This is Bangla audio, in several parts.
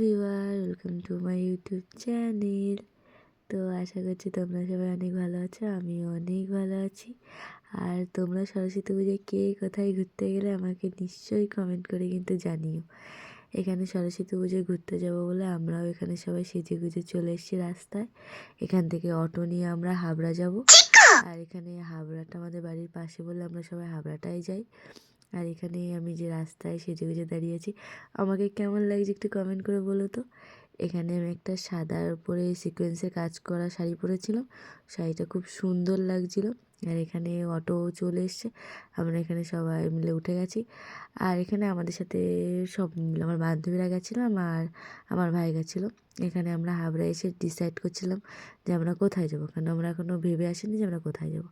Viewer welcome to my YouTube channel তো আশা করছি তোমরা সবাই অনেক ভালো আছো আমিও অনেক ভালো আছি। আর তোমরা সরস্বতী পুজোয় কে কোথায় ঘুরতে গেলে আমাকে নিশ্চয়ই কমেন্ট করে কিন্তু জানিও। এখানে সরস্বতী পুজোয় ঘুরতে যাব বলে আমরাও এখানে সবাই সেজে গুজে চলে এসেছি রাস্তায়। এখান থেকে অটো নিয়ে আমরা হাবড়া যাব। আর এখানে হাবড়াটা আমাদের বাড়ির পাশে বলে আমরা সবাই হাবড়াটাই যাই। আর এখানে আমি যে রাস্তায় সেজে গুজে দাঁড়িয়ে আছি, আমাকে কেমন লাগছে একটু কমেন্ট করে বলো তো? এখানে আমি একটা সাদার উপরে সিকোয়েন্সের কাজ করা শাড়ি পরেছিলাম, শাড়িটা খুব সুন্দর লাগছিল। আর এখানে অটো চলে এসছে, আমরা এখানে সবাই মিলে উঠে গেছি। আর এখানে আমাদের সাথে সব মিলে আমার বান্ধবীরা গেছিলাম আর আমার ভাই গেছিল। এখানে আমরা হাবড়া এসে ডিসাইড করছিলাম যে আমরা কোথায় যাব কারণ আমরা এখনও ভেবে আসিনি যে আমরা কোথায় যাব।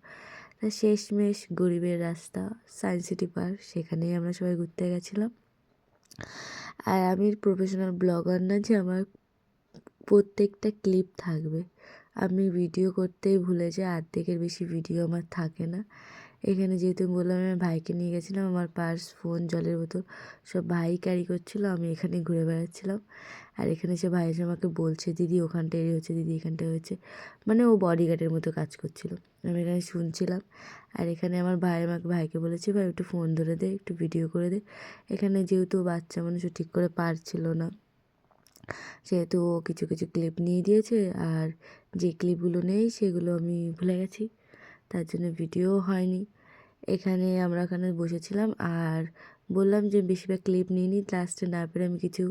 শেষমেশ গরিবের রাস্তা সায়েন্স সিটি পার্ক সেখানেই আমরা সবাই ঘুরতে গেছিলাম। আর আমি প্রফেশনাল ব্লগার না যে, আমার প্রত্যেকটা ক্লিপ থাকবে। আমি ভিডিও করতেই ভুলে যাই অর্ধেকের বেশি ভিডিও আমার থাকে না। এখানে যেহেতু বললাম, আমি ভাইকে নিয়ে গেছিলাম, আমার পার্স, ফোন, জলের বোতল সব ভাই ক্যারি করছিল, আমি এখানে ঘুরে বেড়াচ্ছিলাম। আর এখানে সে ভাই এসে আমাকে বলছে, দিদি ওখানটা এই হচ্ছে, দিদি এখানটা হয়েছে মানে ও বডিগার্ডের মতো কাজ করছিল। আমি এখানে শুনছিলাম। আর এখানে আমার ভাই আমাকে, ভাইকে বলেছে, ভাই, একটু ফোন ধরে দে, একটু ভিডিও করে দে। এখানে যেহেতু বাচ্চা মানুষ ঠিক করে পারছিল না। সেহেতু ও কিছু কিছু ক্লিপ নিয়ে দিয়েছে আর যে ক্লিপগুলো নেই সেগুলো আমি ভুলে গেছি। তার জন্য ভিডিও হয়নি। এখানে আমরা ওখানে বসেছিলাম আর বললাম যে বেশিরভাগ ক্লিপ নিয়ে নিই লাস্টে না পেরে আমি কিছু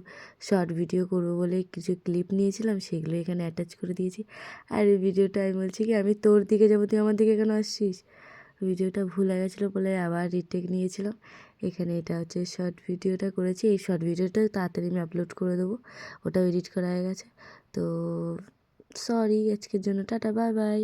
শর্ট ভিডিও করব বলে কিছু ক্লিপ নিয়েছিলাম, সেগুলো এখানে অ্যাটাচ করে দিয়েছি। আর এই ভিডিওটা আমি বলছি কি, আমি তোর দিকে যাব, তুই আমার দিকে কেন আসছিস? ভিডিওটা ভুলে গেছিল বলে আবার রিটেক নিয়েছিলাম। এখানে এটা হচ্ছে শর্ট ভিডিওটা করেছি। এই শর্ট ভিডিওটা তাড়াতাড়ি আমি আপলোড করে দেবো। ওটাও এডিট করা হয়ে গেছে। তো সরি আজকের জন্য টাটা বাই বাই